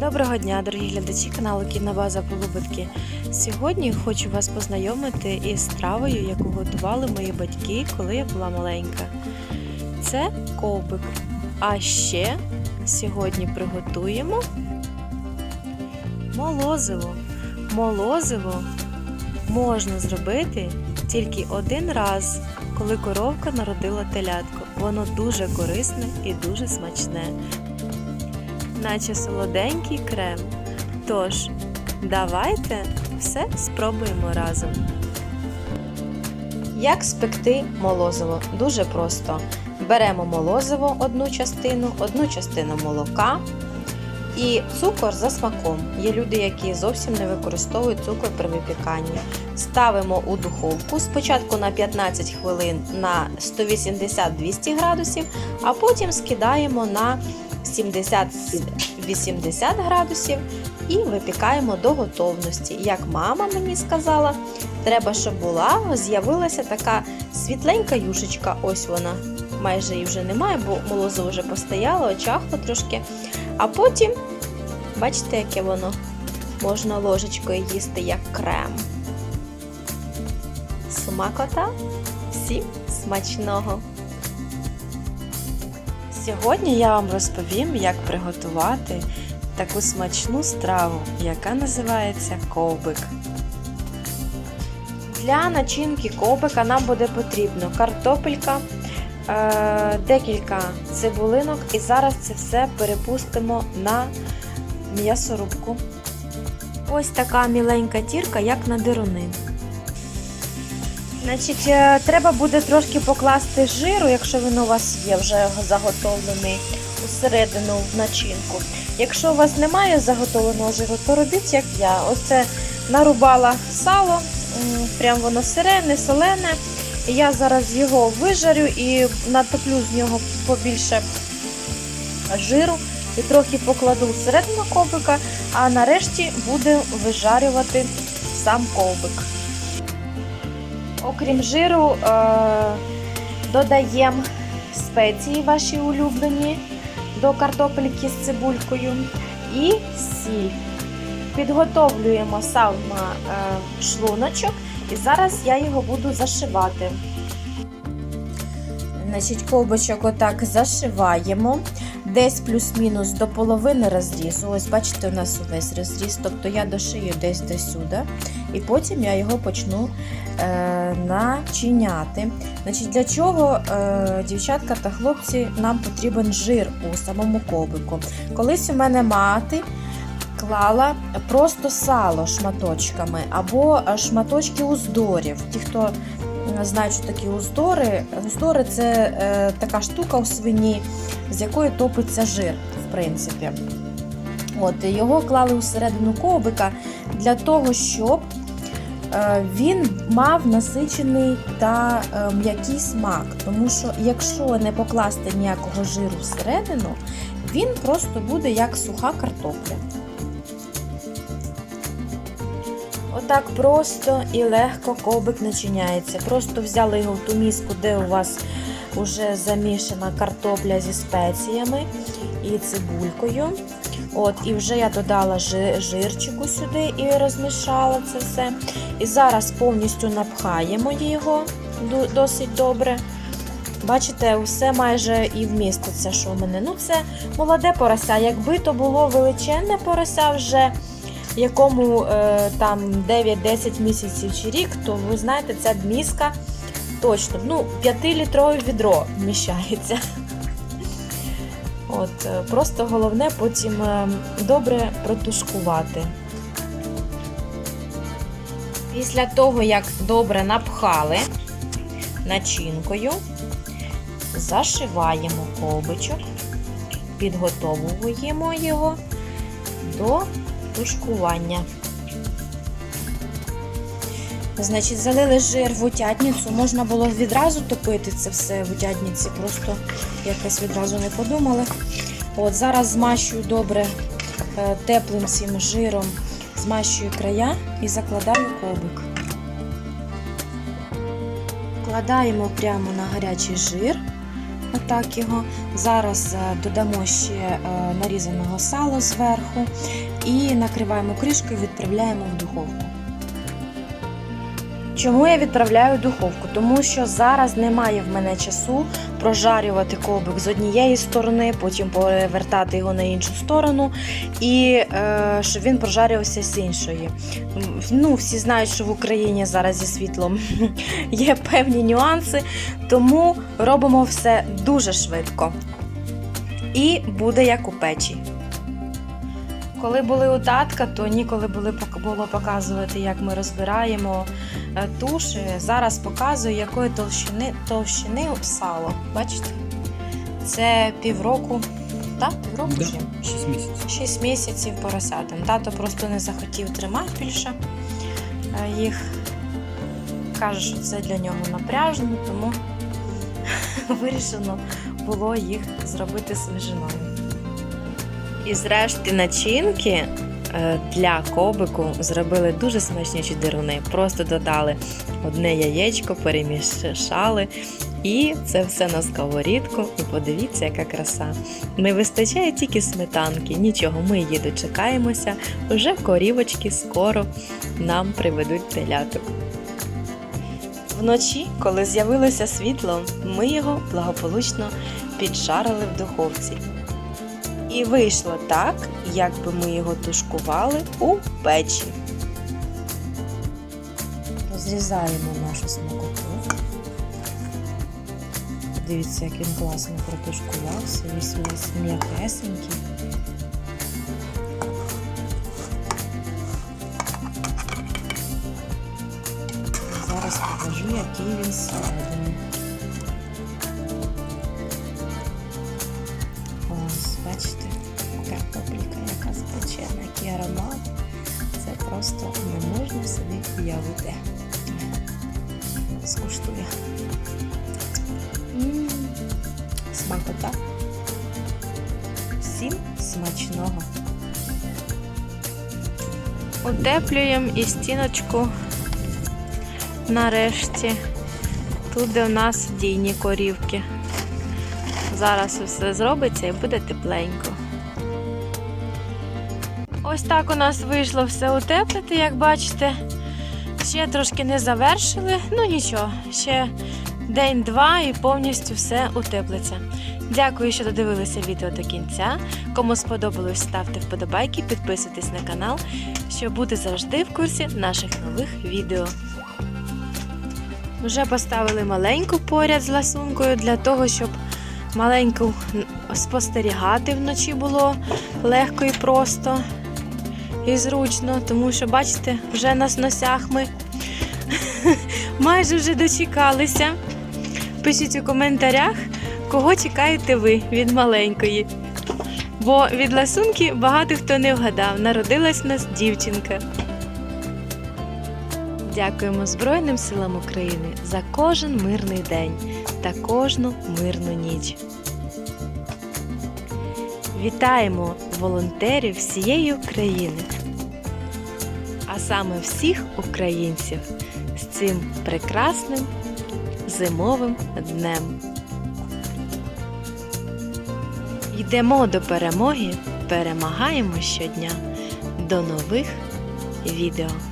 Доброго дня, дорогі глядачі каналу Кінобаза Полубитки. Сьогодні хочу вас познайомити із стравою, яку готували мої батьки, коли я була маленька. Це ковбик. А ще сьогодні приготуємо молозиво. Молозиво можна зробити тільки один раз, коли коровка народила телятко. Воно дуже корисне і дуже смачне наче солоденький крем. Тож, давайте все спробуємо разом. Як спекти молозиво? Дуже просто. Беремо молозиво одну частину, одну частину молока і цукор за смаком. Є люди, які зовсім не використовують цукор при випіканні. Ставимо у духовку спочатку на 15 хвилин на 180-200 градусів, а потім скидаємо на 70-80 градусів і випікаємо до готовності. Як мама мені сказала, треба, щоб була, з'явилася така світленька юшечка. Ось вона. Майже її вже немає, бо молозо вже постояло, очахло трошки. А потім, бачите, яке воно можна ложечкою їсти як крем. Смакота, всім смачного! Сьогодні я вам розповім, як приготувати таку смачну страву, яка називається ковбик. Для начинки ковбика нам буде потрібно картопелька, е, декілька цибулинок, і зараз це все перепустимо на м'ясорубку. Ось така міленька тірка, як на дируни. Значить, е, треба буде трошки покласти жиру, якщо він у вас є вже заготовлений усередину в начинку. Якщо у вас немає заготовленого жиру, то робіть як я. Оце нарубала сало, прям воно сире, не солене. Я зараз його вижарю і натоплю з нього побільше жиру і трохи покладу всередину ковбика, а нарешті буду вижарювати сам ковбик. Окрім жиру, е, додаємо спеції ваші улюблені до картопельки з цибулькою і сіль. Підготовлюємо сам е, шлуночок і зараз я його буду зашивати. Значить, ковбочок отак зашиваємо. Десь плюс-мінус до половини розрізу. Ось, бачите, у нас увесь розріз, тобто я дошию десь до сюди, і потім я його почну е, начиняти. Значить, Для чого, е, дівчатка та хлопці, нам потрібен жир у самому ковбику. Колись у мене мати клала просто сало шматочками або шматочки уздорів. Ті, хто знають, що такі уздори, уздори це е, така штука у свині, з якої топиться жир, в принципі. От, Його клали усередину ковбика для того, щоб е, він мав насичений та е, м'який смак. Тому що, якщо не покласти ніякого жиру всередину, він просто буде як суха картопля. Отак просто і легко ковбик начиняється. Просто взяли його в ту міску, де у вас вже замішана картопля зі спеціями і цибулькою. От, І вже я додала жирчику сюди і розмішала це все. І зараз повністю напхаємо його досить добре. Бачите, все майже і вміститься, що в мене. Ну, це молоде порося. Якби то було величезне порося вже якому е, там 9-10 місяців чи рік, то ви знаєте, ця міска точно ну, 5-літрове відро вміщається. От, е, Просто головне потім е, добре протушкувати. Після того, як добре напхали начинкою, зашиваємо ковбичок, підготовуємо його до тушкування. Значить, залили жир в утятницю. Можна було відразу топити це все в утятниці, просто якось відразу не подумали. От Зараз змащую добре е, теплим цим жиром, змащую края і закладаю ковбик. Кладаємо прямо на гарячий жир Отак його. Зараз е, додамо ще е, нарізаного сала зверху і накриваємо кришкою, відправляємо в духовку. Чому я відправляю духовку? Тому що зараз немає в мене часу прожарювати ковбик з однієї сторони, потім перевертати його на іншу сторону, і е, щоб він прожарювався з іншої. Ну, всі знають, що в Україні зараз зі світлом є певні нюанси, тому робимо все дуже швидко. І буде як у печі. Коли були у татка, то ніколи були, було показувати, як ми розбираємо е, туші. Зараз показую, якої товщини, товщини сало. Бачите? Це півроку. Так, півроку Да. вже. 6 місяців. 6 місяців поросятам. Тато просто не захотів тримати більше е, їх. Каже, що це для нього напряжно, тому вирішено було їх зробити свіжиною. І зрешті начинки е, для кобику зробили дуже смачні чудеруни. Просто додали одне яєчко, перемішали. І це все на сковорідку. І подивіться, яка краса. Не вистачає тільки сметанки, нічого, ми її дочекаємося. Вже корівочки скоро нам приведуть теляток. Вночі, коли з'явилося світло, ми його благополучно піджарили в духовці. І вийшло так, якби ми його тушкували у печі. Розрізаємо нашу смакоту. Дивіться, як він класно протушкувався, весь весь м'якесенький. Зараз покажу, який він зсередини. Смакота. Всім смачного. Утеплюємо і стіночку нарешті. Тут, де у нас дійні корівки. Зараз все зробиться і буде тепленько. Ось так у нас вийшло все утеплити, як бачите. Ще трошки не завершили, ну нічого, ще день-два і повністю все утеплиться. Дякую, що додивилися відео до кінця. Кому сподобалось, ставте вподобайки, підписуйтесь на канал, щоб бути завжди в курсі наших нових відео. Вже поставили маленьку поряд з ласункою для того, щоб маленьку спостерігати вночі було легко і просто і зручно, тому що, бачите, вже на сносях ми майже вже дочекалися. Пишіть у коментарях, кого чекаєте ви від маленької. Бо від ласунки багато хто не вгадав, народилась нас дівчинка. Дякуємо Збройним силам України за кожен мирний день та кожну мирну ніч. Вітаємо волонтерів всієї України, а саме всіх українців з цим прекрасним зимовим днем. Йдемо до перемоги, перемагаємо щодня. До нових відео!